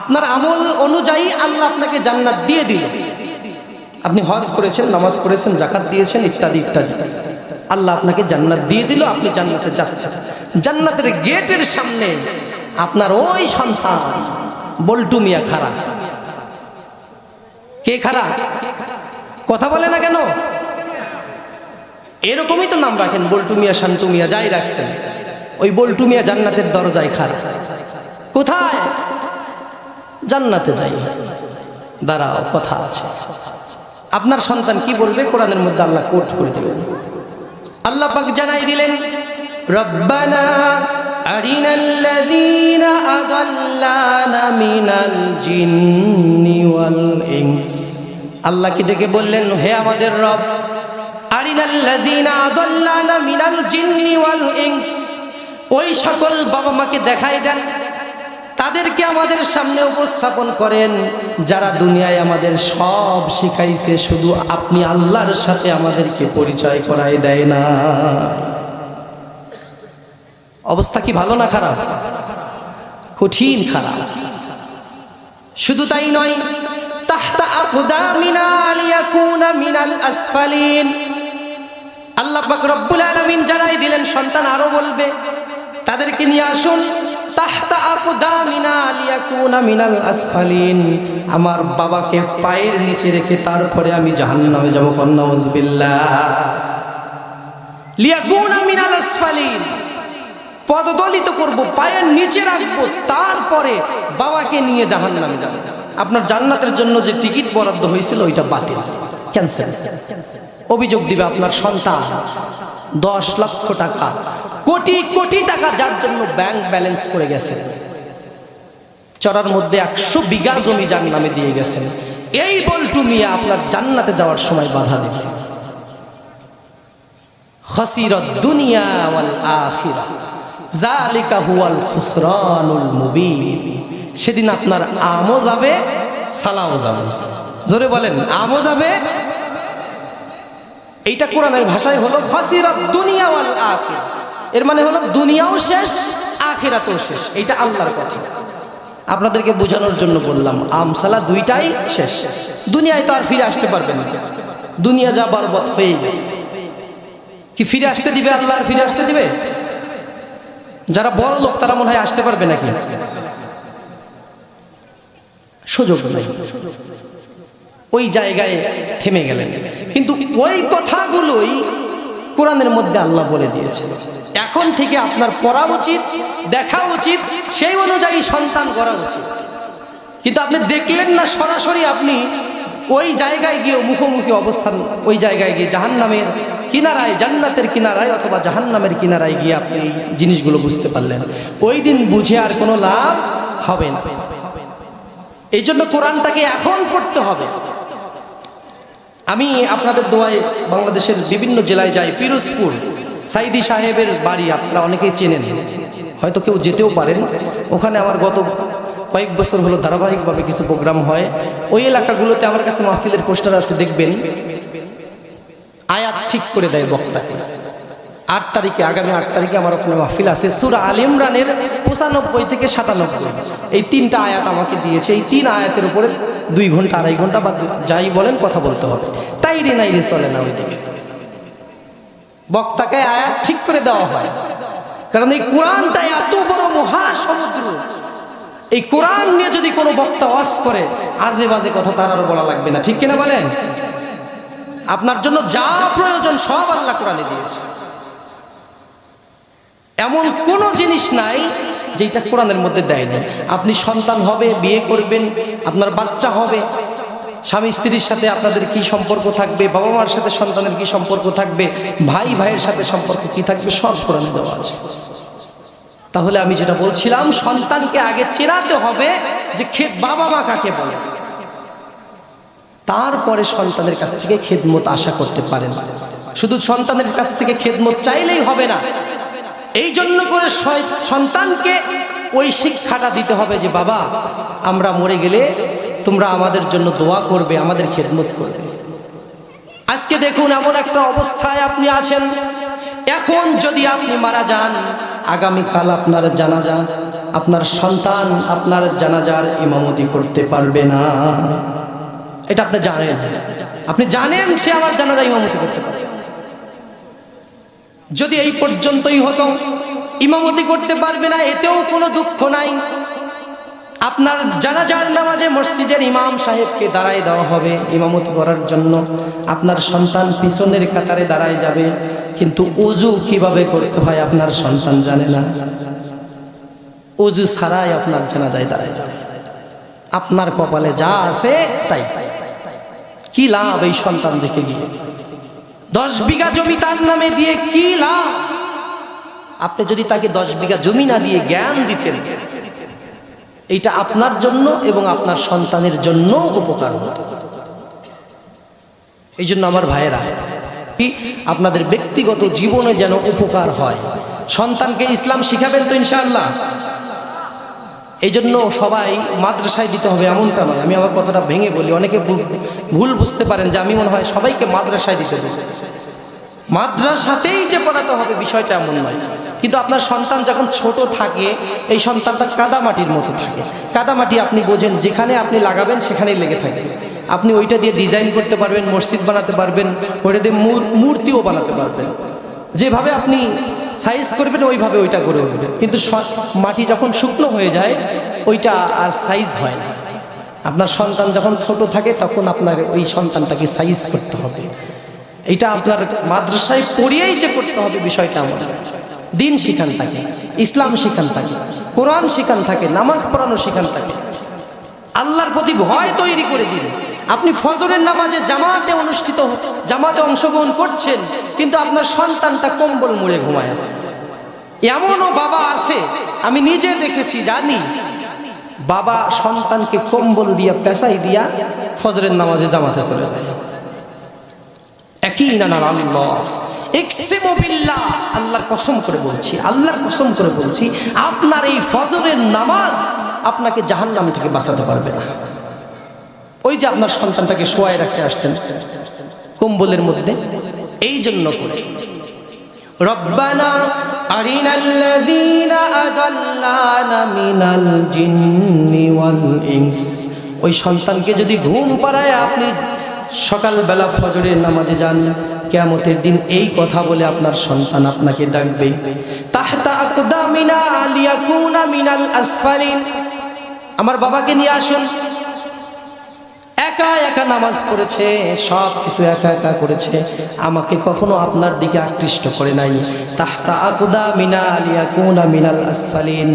আপনার আমল অনুযায়ী আল্লাহ আপনাকে জান্নাত দিয়ে দিল। আপনি হজ করেছেন, নামাজ পড়েছেন, জাকাত দিয়েছেন, ইত্যাদি ইত্যাদি। আল্লাহ আপনাকে জান্নাত দিয়ে দিল, আপনি জান্নাতে যাচ্ছেন। জান্নাতের গেটের সামনে আপনার ওই সন্তান বল্টু মিয়া খারা কে খারা কথা বলে না কেন? এরকমই তো নাম রাখেন, বল্টু মিয়া, শান্তু মিয়া, যাই রাখছেন। ওই বল্টু মিয়া জান্নাতের দরজায় খারা কোথায়? জান্নাতে যাই। দাঁড়াও, কথা আছে। আপনার সন্তান কি বলবে? কোরআনের মধ্যে আল্লাহ কোট করে দিলেন আল্লাহ পাক জানাই দিলেন, রব্বানা আরিনাল্লাযীনা আদাল্লানা মিনাল জিন্নি ওয়াল ইনস। আল্লাহকে ডেকে বললেন, হে আমাদের রব, আরিনাল্লাযীনা আদাল্লানা মিনাল জিন্নি ওয়াল ওই সকল বাবা মাকে দেখাই দেন তাদেরকে আমাদের সামনে উপস্থাপন করেন, যারা দুনিয়ায় আমাদের সব শিখাইছে, শুধু আপনি আল্লাহর সাথে আমাদেরকে পরিচয় করাই দেয় না। অবস্থা কি ভালো না খারাপ? কঠিন খারাপ। শুধু তাই নয় আসফালিন। আল্লাহ পাক রব্বুল আলামিন জানাই দিলেন, সন্তান আরও বলবে, তাদেরকে নিয়ে আসুন। আমার বাবাকে পায়ের নিচে রেখে তারপরে আমি জাহান্নামে যাব, কন্নাউজবিল্লাহ। লিয়াকুনা পদদলিত করব, পায়ের নিচে রাখব, তারপরে বাবাকে নিয়ে জাহান্নামে যাব। আপনার জান্নাতের জন্য যে টিকিট বরাদ্দ হয়েছিল, ওইটা বাতিল। ক্যান্সেল। অভিযোগ দিবে আপনার সন্তান, দশ লক্ষ টাকা। কোটি কোটি টাকা যার জন্য ব্যাংক ব্যালেন্স করে গেছে চড়ার মধ্যে একশো বিঘা জমি যার নামে দিয়ে গেছেন। এই বল্টু মিয়া আপনার জান্নাতে যাওয়ার সময় বাধা দেবে সেদিন আপনার আমও যাবে, সালাও যাবে। জোরে বলেন, আমও যাবে। এইটা কোরআনের ভাষায় হলো ফাসিরাত দুনিয়া ওয়াল আখিরা। এর মানে হলো দুনিয়াও শেষ, আখিরাতও শেষ। এইটা আল্লাহর কথা। আপনাদেরকে বোঝানোর জন্য বললাম, আমসালা দুইটাই শেষ। দুনিয়ায় তো আর ফিরে আসতে পারবেন না। দুনিয়া যা বরবত হয়ে গেছে। কি ফিরে আসতে দিবে আল্লাহ, আর ফিরে আসতে দিবে? যারা বড় লোক, তারা মনে হয় আসতে পারবে নাকি? সুযোগ নাই। ওই জায়গায় থেমে গেলেন। কিন্তু ওই কথাগুলোই কোরআনের মধ্যে আল্লাহ বলে দিয়েছে এখন থেকে আপনার পড়া উচিত, দেখা উচিত, সেই অনুযায়ী সন্তান করা উচিত। কিন্তু আপনি দেখলেন না সরাসরি আপনি ওই জায়গায় গিয়ে মুখোমুখি অবস্থান, ওই জায়গায় গিয়ে জাহান্নামের কিনারায়, জান্নাতের কিনারায় অথবা জাহান্নামের কিনারায় গিয়ে আপনি এই জিনিসগুলো বুঝতে পারলেন। ওই দিন বুঝে আর কোনো লাভ হবে না। এই জন্য কোরআনটাকে এখন পড়তে হবে। আমি আপনাদের দোয়ায় বাংলাদেশের বিভিন্ন জেলায় যাই, পিরোজপুর, সাইদি সাহেবের বাড়ি, আপনারা অনেকেই চেনেন। হয়তো কেউ যেতেও পারেন। ওখানে আমার গত কয়েক বছর হলো ধারাবাহিকভাবে কিছু প্রোগ্রাম হয়। ওই এলাকাগুলোতে আমার কাছে মাহফিলের পোস্টার আছে, দেখবেন। আয়াত ঠিক করে দেয় বক্তাকে। আট তারিখে, আগামী আট তারিখে আমার ওখানে মাহফিল আছে। সুরা আল ইমরানের পঁচানব্বই থেকে সাতানব্বই। এই তিনটা আয়াত আমাকে দিয়েছে। এই তিন আয়াতের উপরে দুই ঘণ্টা, আড়াই ঘণ্টা বা যাই বলেন কথা বলতে হবে। তাই রে নাই রে চলে না ওইদিকে। বক্তাকে আয়াত ঠিক করে দেওয়া হয়। কারণ এই কোরআনটা এত বড় মহাসমুদ্র। এই কোরআন নিয়ে যদি কোনো বক্তা ওয়াজ করে, আজে বাজে কথা তার আরও বলা লাগবে না। ঠিক কিনা বলেন? আপনার জন্য যা প্রয়োজন সব আল্লাহ কোরআনে দিয়েছে। এমন কোনো জিনিস নাই যেটা কোরআনের মধ্যে দেয় না আপনি সন্তান হবে, বিয়ে করবেন, আপনার বাচ্চা হবে, স্বামী স্ত্রীর সাথে আপনাদের কি সম্পর্ক থাকবে, বাবা মার সাথে সন্তানের কি সম্পর্ক থাকবে, ভাই ভাইয়ের সাথে সম্পর্ক কি থাকবে, সব কোরআনে দেওয়া আছে। তাহলে আমি যেটা বলছিলাম, সন্তানকে আগে চেনাতে হবে যে খেত বাবা মা কাকে বলে। তারপরে সন্তানের কাছ থেকে খেদমত আশা করতে পারেন। শুধু সন্তানের কাছ থেকে খেদমত চাইলেই হবে না। এই জন্য করে সন্তানকে ওই শিক্ষাটা দিতে হবে যে, বাবা, আমরা মরে গেলে তোমরা আমাদের জন্য দোয়া করবে, আমাদের খেদমত করবে। আজকে দেখুন এমন একটা অবস্থায় আপনি আছেন। এখন যদি আপনি মারা যান, আগামীকাল আপনার জানাজা, আপনার সন্তান আপনার জানাজার ইমামতি করতে পারবে না। এটা আপনি জানেন। আপনি জানেন সে আমার জানাজা ইমামতি করতে পারবে। যদি এই পর্যন্তই হতো, ইমামতি করতে পারবে না, এতেও কোনো দুঃখ নাই। আপনার জানাজার নামাজে মসজিদের ইমাম সাহেবকে দাঁড়ায় দেওয়া হবে ইমামতি করার জন্য। আপনার সন্তান পিছনের কাতারে দাঁড়ায় যাবে, কিন্তু উজু কীভাবে করতে হয় আপনার সন্তান জানে না। উজু ছাড়াই আপনার জানাজায় দাঁড়ায় যাবে। আপনার কপালে যা আছে, তাই। কি লাভ এই সন্তান দেখে গিয়ে? দশ বিঘা জমি তার নামে দিয়ে কি লাভ? আপনি যদি তাকে দশ বিঘা জমি না দিয়ে জ্ঞান দিতেন, এইটা আপনার জন্য এবং আপনার সন্তানের জন্য উপকার হতো। এই জন্য আমার ভাইয়েরা, আপনাদের ব্যক্তিগত জীবনে যেন উপকার হয়। সন্তানকে ইসলাম শিখাবেন তো ইনশাআল্লাহ। এই জন্য সবাই মাদ্রাসায় দিতে হবে, এমনটা নয়। আমি আমার কথাটা ভেঙে বলি, অনেকে ভুল- বুঝতে পারেন যে আমি মনে হয় সবাইকে মাদ্রাসায় দিতে হবে মাদ্রাসাতেই যে পড়াতে হবে বিষয়টা এমন নয়। কিন্তু আপনার সন্তান যখন ছোট থাকে, এই সন্তানটা কাদামাটির মতো থাকে। কাদামাটি আপনি বোঝেন, যেখানে আপনি লাগাবেন সেখানেই লেগে থাকে। আপনি ওইটা দিয়ে ডিজাইন করতে পারবেন, মসজিদ বানাতে পারবেন, ওইটা দিয়ে মূর- মূর্তিও বানাতে পারবেন। যেভাবে আপনি সাইজ করবেন, ওইভাবে ওইটা গড়ে উঠবে। কিন্তু মাটি যখন শুকনো হয়ে যায়, ওইটা আর সাইজ হয় না। আপনার সন্তান যখন ছোট থাকে, তখন আপনার ওই সন্তানটাকে সাইজ করতে হবে। এটা আপনার মাদ্রাসায় পড়িয়েই যে করতে হবে বিষয়টা আমার। দিন শিখান থাকে ইসলাম শিখান থাকে কোরআন শিখান থাকে নামাজ পড়ানো শিখান থাকে আল্লাহর প্রতি ভয় তৈরি করে দিন। আপনি ফজরের নামাজে জামাতে অনুষ্ঠিত জামাতে অংশগ্রহণ করছেন, কিন্তু আপনার সন্তানটা কম্বল মুড়ে ঘুমায় আছে। এমনও বাবা আছে, আমি নিজে দেখেছি, জানি। বাবা সন্তানকে কম্বল দিয়া পেশাই দিয়া ফজরের নামাজে জামাতে চলে যায়। একই নানা আল্লাহ। আল্লাহর কসম করে বলছি, আল্লাহর কসম করে বলছি, আপনার এই ফজরের নামাজ আপনাকে জাহান্নাম থেকে বাঁচাতে পারবে না। ওই যে আপনার সন্তানটাকে শোয়ায় রাখতে আসছেন, কম্বলের মধ্যে, এই জন্য করে। রব্বানা মিনাল জিন্নি ওয়াল ইনস। ওই সন্তানকে যদি ঘুম পাড়ায় আপনি সকালবেলা ফজরের নামাজে যান, কেয়ামতের দিন এই কথা বলে আপনার সন্তান আপনাকে ডাকবে, তাহতা আকদামিনা লিয়াকুনা মিনাল আসফালিন। আমার বাবাকে নিয়ে আসুন। একা একা নামাজ পড়েছে, সব কিছু একা একা করেছে, আমাকে কখনো আপনার দিকে আকৃষ্ট করে নাই। তাহতা আকুদা মিনা আলিয়া কুনা মিনাল আসফালিন।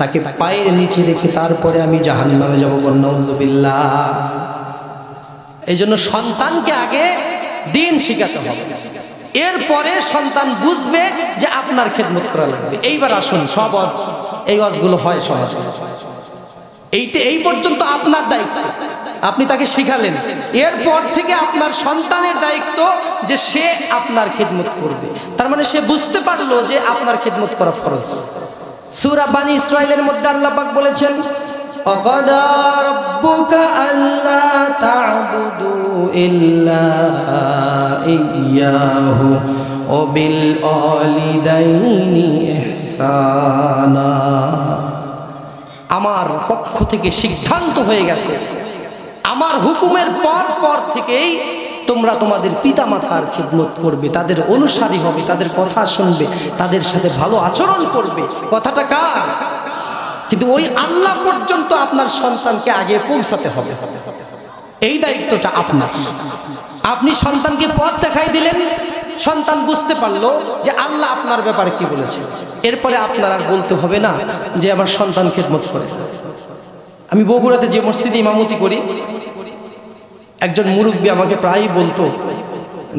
তাকে পায়ের নিচে রেখে তারপরে আমি জাহান নামে যাব নজবিল্লা এই জন্য সন্তানকে আগে দিন শিখাতে হবে। এরপরে সন্তান বুঝবে যে আপনার খেদমত করা লাগবে। এইবার আসুন, সব অজ এই অজগুলো হয় সমাজে। এইটা এই পর্যন্ত আপনার দায়িত্ব। আপনি তাকে শিখালেন এরপর থেকে আপনার সন্তানের দায়িত্ব যে সে আপনার খেদমত করবে তার মানে সে বুঝতে পারলো যে আপনার খেদমত করা ফরজ সুরা বানি ইসরায়েলের মধ্যে আল্লাহ পাক বলেছেন وقضى ربك ألا تعبدوا إلا إياه وبالوالدين إحسانا আমার পক্ষ থেকে সিদ্ধান্ত হয়ে গেছে আমার হুকুমের পর পর থেকেই তোমরা তোমাদের পিতামাতার খিদমত করবে, তাদের অনুসারী হবে, তাদের কথা শুনবে, তাদের সাথে ভালো আচরণ করবে। কথাটা কার? কিন্তু ওই আল্লাহ পর্যন্ত আপনার সন্তানকে আগে পৌঁছাতে হবে। এই দায়িত্বটা আপনার। আপনি সন্তানকে পথ দেখাই দিলেন, সন্তান বুঝতে পারল যে আল্লাহ আপনার ব্যাপারে কি বলেছে। এরপরে আপনার আর বলতে হবে না যে আমার সন্তান খেদমত করে। আমি বগুড়াতে যে মসজিদে ইমামতি করি একজন মুরব্বী আমাকে প্রায়ই বলতো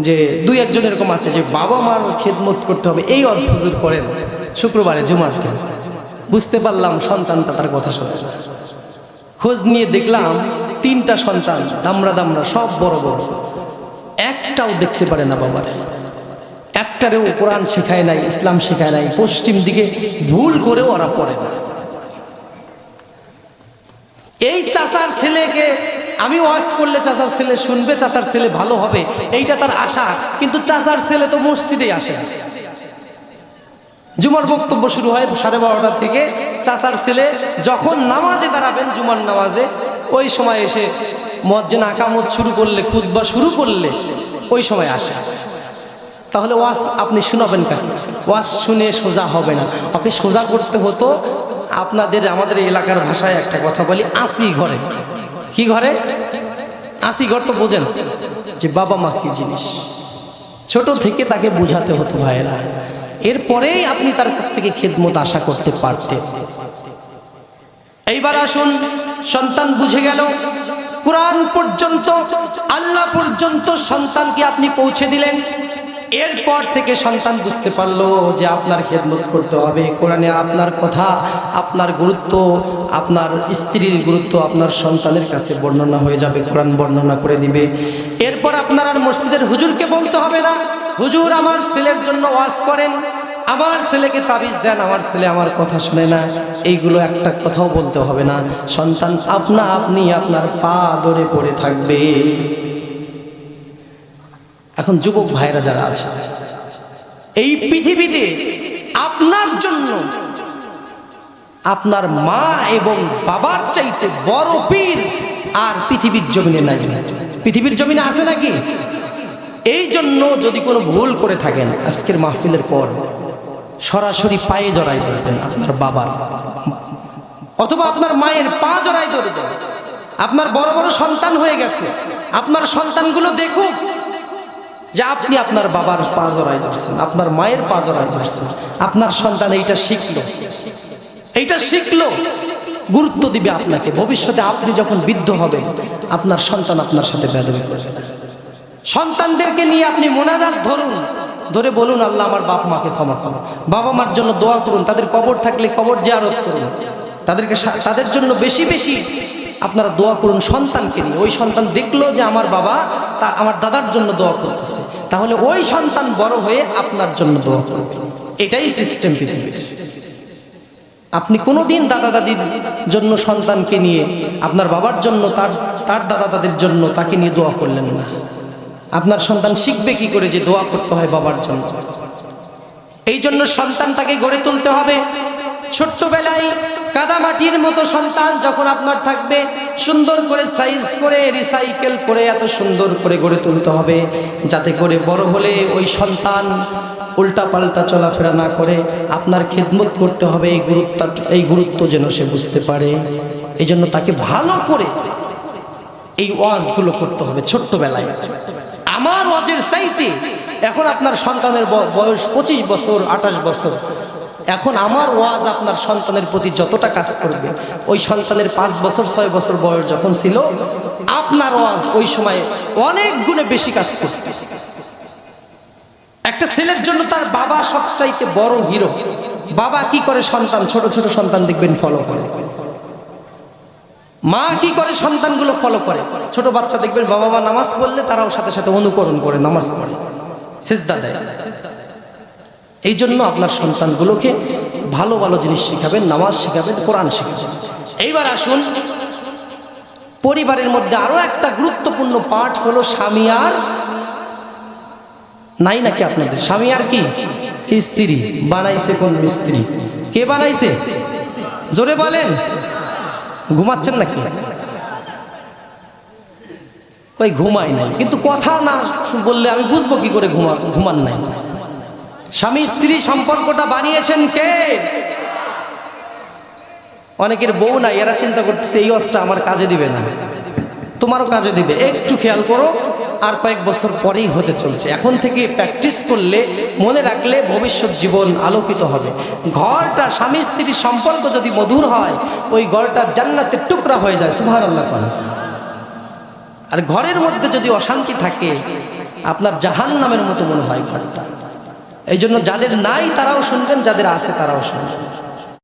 যে, দুই একজন এরকম আছে যে, বাবা মার খেদমত করতে হবে। এই অজফুজুর করেন শুক্রবারে জুমার দিন বুঝতে পারলাম সন্তানটা তার কথা শোনে। খোঁজ নিয়ে দেখলাম তিনটা সন্তান দামরা দামরা সব বড় বড়। একটাও দেখতে পারে না বাবার। একটারেও কোরআন শেখায় নাই, ইসলাম শেখায় নাই, পশ্চিম দিকে ভুল করেও ওরা পড়ে না। এই চাচার ছেলেকে আমি ওয়াজ করলে চাচার ছেলে শুনবে, চাচার ছেলে ভালো হবে, এইটা তার আশা। কিন্তু চাচার ছেলে তো মসজিদে আসে জুমার বক্তব্য শুরু হয় সাড়ে বারোটা থেকে। চাচার ছেলে যখন নামাজে দাঁড়াবেন জুমার নামাজে, ওই সময় এসে মজ্জেন আকামত শুরু করলে খুদবা শুরু করলে, ওই সময় আসে। তাহলে ওয়াজ আপনি শোনাবেন কেন? ওয়াজ শুনে সোজা হবে না। ওকে সোজা করতে হতো আপনাদের আমাদের এলাকার ভাষায় একটা কথা বলি, আসি ঘরে। কি ঘরে? আসি ঘর তো বোঝেন যে বাবা মা কি জিনিস। ছোট থেকে তাকে বোঝাতে হতো ভাইয়েরা। এরপরেই আপনি তার কাছ থেকে খেদমত আশা করতে পারতেন। এইবার আসুন, সন্তান বুঝে গেল। কোরআন পর্যন্ত, আল্লাহ পর্যন্ত সন্তানকে আপনি পৌঁছে দিলেন। এরপর থেকে সন্তান বুঝতে পারল যে আপনার খেদমত করতে হবে। কোরআনে আপনার কথা, আপনার গুরুত্ব, আপনার স্ত্রীর গুরুত্ব আপনার সন্তানের কাছে বর্ণনা হয়ে যাবে, কোরআন বর্ণনা করে দিবে। এরপর আপনার আর মসজিদের হুজুরকে বলতে হবে না, হুজুর, আমার ছেলের জন্য ওয়াজ করেন। আমার ছেলেকে তাবিজ দেন, আমার ছেলে আমার কথা শুনে না। এইগুলো একটা কথাও বলতে হবে না। সন্তান আপনা আপনি আপনার পা ধরে পড়ে থাকবে। এখন যুবক ভাইরা যারা আছে, এই পৃথিবীতে আপনার জন্য আপনার মা এবং বাবার চাইতে বড় পীর আর পৃথিবীর জমিনে নাই। পৃথিবীর জমিনে আছে নাকি? এই জন্য যদি কোনো ভুল করে থাকেন, আজকের মাহফিলের পর সরাসরি পায়ে জড়াই ধরবেন আপনার বাবার অথবা আপনার মায়ের পা জড়াই ধরবেন। আপনার বড় বড় সন্তান হয়ে গেছে। আপনার সন্তানগুলো দেখুক যে আপনি আপনার বাবার পা জড়াই ধরছেন, আপনার মায়ের পা জড়াই ধরছেন, আপনার সন্তান এইটা শিখলো। এইটা শিখলো, গুরুত্ব দিবে আপনাকে। ভবিষ্যতে আপনি যখন বৃদ্ধ হবেন, আপনার সন্তান আপনার সাথে বেদবি সন্তানদেরকে নিয়ে আপনি মোনাজাত ধরুন। ধরে বলুন, আল্লাহ আমার বাপ মাকে ক্ষমা করো বাবা মার জন্য দোয়া করুন। তাদের কবর থাকলে কবর জিয়ারত করুন। তাদেরকে তাদের জন্য বেশি বেশি আপনারা দোয়া করুন সন্তানকে নিয়ে। ওই সন্তান দেখল যে আমার বাবা তা আমার দাদার জন্য দোয়া করতেছে। তাহলে ওই সন্তান বড় হয়ে আপনার জন্য দোয়া করবে। এটাই সিস্টেম আপনি কোনোদিন দাদা দাদির জন্য সন্তানকে নিয়ে, আপনার বাবার জন্য, তার তার দাদা দাদির জন্য তাকে নিয়ে দোয়া করলেন না। আপনার সন্তান শিখবে কি করে যে দোয়া করতে হয় বাবার জন্য। এই জন্য সন্তানটাকে গড়ে তুলতে হবে। ছোট্টবেলায় কাদামাটির মতো সন্তান যখন আপনার থাকবে, সুন্দর করে সাইজ করে রিসাইকেল করে, এত সুন্দর করে গড়ে তুলতে হবে, যাতে করে বড় হলে ওই সন্তান উল্টা পাল্টা চলাফেরা না করে, আপনার খেদমত করতে হবে, এই গুরুত্ব এই গুরুত্ব যেন সে বুঝতে পারে। এই জন্য তাকে ভালো করে এই ওয়াজগুলো করতে হবে ছোট্টবেলায়। আমার ওয়াজের চাইতে এখন আপনার সন্তানের বয়স পঁচিশ বছর, আঠাশ বছর এখন আমার ওয়াজ আপনার সন্তানের প্রতি যতটা কাজ করবে, ওই সন্তানের পাঁচ বছর, ছয় বছর বয়স যখন ছিল, আপনার ওয়াজ ওই সময় অনেক গুণে বেশি কাজ করতে। একটা ছেলের জন্য তার বাবা সবচাইতে বড় হিরো। বাবা কি করে সন্তান, ছোট ছোট সন্তান দেখবেন ফলো করে। মা কি করে সন্তানগুলো ফলো করে? ছোট বাচ্চা দেখবেন, বাবা মা নামাজ পড়লে তারাও সাথে সাথে অনুকরণ করে, নামাজ পড়ে। সেজদা দেয়। এই জন্য আপনার সন্তানগুলোকে ভালো ভালো জিনিস শেখাবেন, নামাজ শেখাবেন, কোরআন শেখাবেন। এইবার আসুন, পরিবারের মধ্যে আরও একটা গুরুত্বপূর্ণ পাঠ হলো স্বামী আর নাই নাকি আপনাদের? স্বামী আর কি? স্ত্রী, বানাইছে কোন স্ত্রী কে বানাইছে? জোরে বলেন। ঘুমাচ্ছেন নাকি? কই ঘুমাই নাই, কিন্তু কথা না বললে আমি বুঝব কি করে ঘুমা ঘুমান নাই। স্বামী স্ত্রী সম্পর্কটা বানিয়েছেন কে? অনেকের বউ নাই, এরা চিন্তা করতেছে, এই অস্তা আমার কাজে দিবে না। তোমারও কাজে দিবে। একটু খেয়াল করো, আর কয়েক বছর পরেই হতে চলছে। এখন থেকে প্র্যাকটিস করলে, মনে রাখলে ভবিষ্যৎ জীবন আলোকিত হবে। ঘরটা স্বামী স্ত্রীর সম্পর্ক যদি মধুর হয়, ওই ঘরটা জান্নাতের টুকরা হয়ে যায় সুহার আল্লাহ আর ঘরের মধ্যে যদি অশান্তি থাকে, আপনার জাহান নামের মতো মনে হয় ঘরটা। এই জন্য যাদের নাই তারাও শুনবেন যাদের আছে তারাও শুনবেন।